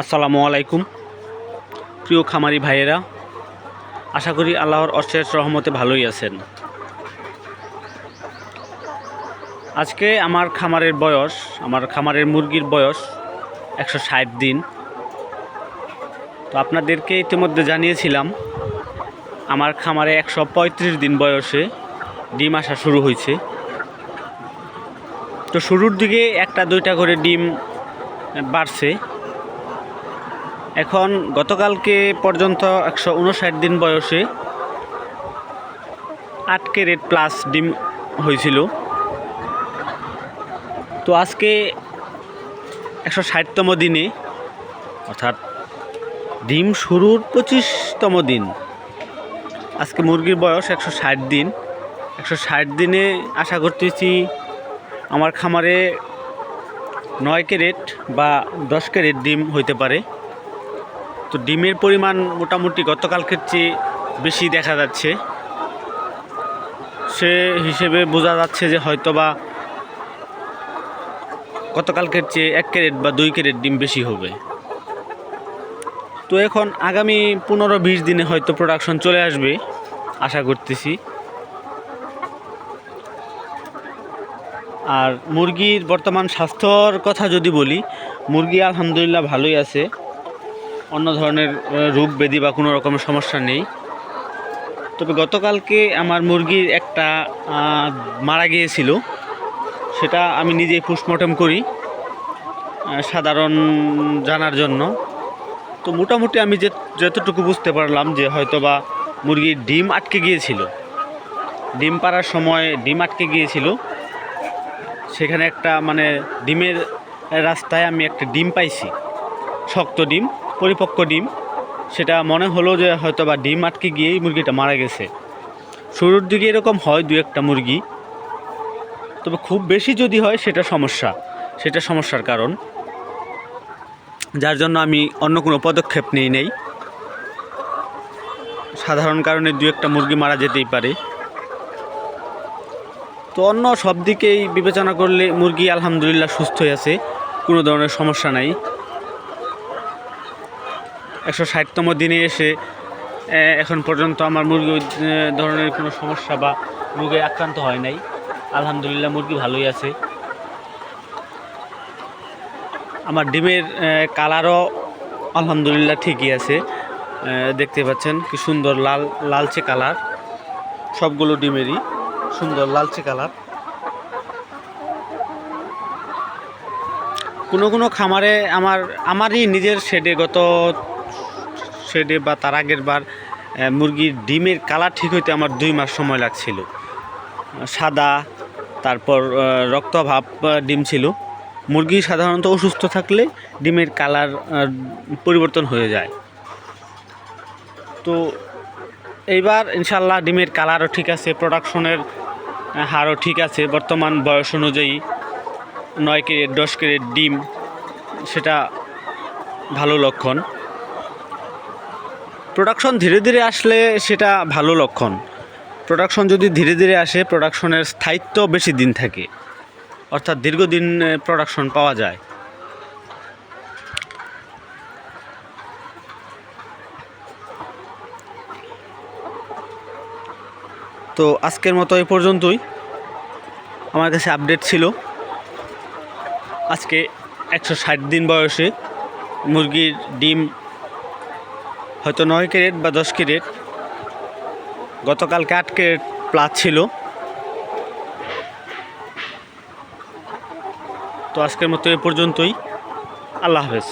আসসালামু আলাইকুম। প্রিয় খামারি ভাইয়েরা, আশা করি আল্লাহর অশেষ রহমতে ভালোই আছেন। আজকে আমার খামারের বয়স, আমার খামারের মুরগির বয়স একশো ষাট দিন। তো আপনাদেরকে ইতিমধ্যে জানিয়েছিলাম, আমার খামারে একশো পঁয়ত্রিশ দিন বয়সে ডিম আসা শুরু হয়েছে। তো শুরুর দিকে একটা দুইটা করে ডিম বাড়ছে। এখন গতকালকে পর্যন্ত একশো উনষাট দিন বয়সে আট ক্যারেট প্লাস ডিম হয়েছিল। তো আজকে একশো ষাটতম দিনে, অর্থাৎ ডিম শুরুর পঁচিশতম দিন। আজকে মুরগির বয়স একশো ষাট দিন। একশো ষাট দিনে আশা করতেছি আমার খামারে নয় ক্যারেট বা দশ ক্যারেট ডিম হইতে পারে। তো ডিমের পরিমাণ মোটামুটি গতকালকের চেয়ে বেশি দেখা যাচ্ছে। সে হিসেবে বোঝা যাচ্ছে যে হয়তোবা গতকালকের চেয়ে এক ক্যারেট বা দুই ক্যারেট ডিম বেশি হবে। তো এখন আগামী পনেরো বিশ দিনে হয়তো প্রোডাকশন চলে আসবে, আশা করতেছি। আর মুরগির বর্তমান স্বাস্থ্যর কথা যদি বলি, মুরগি আলহামদুলিল্লাহ ভালোই আছে। অন্য ধরনের রোগ ব্যাধি বা কোনো রকমের সমস্যা নেই। তবে গতকালকে আমার মুরগির একটা মারা গিয়েছিল। সেটা আমি নিজেই পোস্টমর্টম করি সাধারণ জানার জন্য। তো মোটামুটি আমি যে, যতটুকু বুঝতে পারলাম যে হয়তোবা মুরগির ডিম আটকে গিয়েছিল। ডিম পাড়ার সময় ডিম আটকে গিয়েছিল। সেখানে একটা মানে ডিমের রাস্তায় আমি একটা ডিম পাইছি, শক্ত ডিম। পরিপক্ক ডিম। সেটা মনে হলো যে হয়তো বা ডিম আটকে গিয়েই মুরগিটা মারা গেছে। শুরুর দিকে এরকম হয় দু একটা মুরগি। তবে খুব বেশি যদি হয় সেটা সমস্যা। সেটা সমস্যার কারণ। যার জন্য আমি অন্য কোনো পদক্ষেপ নিই নেই। সাধারণ কারণে দু একটা মুরগি মারা যেতেই পারে। তো অন্য সব দিকেই বিবেচনা করলে মুরগি আলহামদুলিল্লাহ সুস্থই আছে। কোনো ধরনের সমস্যা নাই। একশো ষাটতম দিনে এসে এখন পর্যন্ত আমার মুরগি ধরনের কোনো সমস্যা বা রোগে আক্রান্ত হয় নাই। আলহামদুলিল্লাহ মুরগি ভালোই আছে। আমার ডিমের কালারও আলহামদুলিল্লাহ ঠিকই আছে। দেখতে পাচ্ছেন কি সুন্দর লাল, লালচে কালার। সবগুলো ডিমেরই সুন্দর লালচে কালার। কোনো কোনো খামারে আমার, আমারই নিজের শেডে গত শেডে বা তার আগের বার মুরগির ডিমের কালার ঠিক হইতে আমার দুই মাস সময় লাগছিল। সাদা, তারপর রক্তভাব ডিম ছিল। মুরগি সাধারণত অসুস্থ থাকলে ডিমের কালার পরিবর্তন হয়ে যায়। তো এইবার ইনশাল্লাহ ডিমের কালারও ঠিক আছে প্রোডাকশনের হারও ঠিক আছে। বর্তমান বয়স অনুযায়ী নয় ক্যারেট, দশ ক্যারেট ডিম, সেটা ভালো লক্ষণ। প্রোডাকশন ধীরে ধীরে আসলে সেটা ভালো লক্ষণ। প্রোডাকশন যদি ধীরে ধীরে আসে প্রোডাকশনের স্থায়িত্ব বেশি দিন থাকে। অর্থাৎ দীর্ঘদিন প্রোডাকশন পাওয়া যায়। তো আজকের মতো এ পর্যন্তই। আমার কাছে আপডেট ছিল। আজকে একশো ষাট দিন বয়সে মুরগির ডিম হয়তো নয় ক্যারেট বা দশ ক্যারেট। গতকালকে আট ক্যারেট প্লাস ছিল। তো আজকের মতো এ পর্যন্তই। আল্লাহ হাফেজ।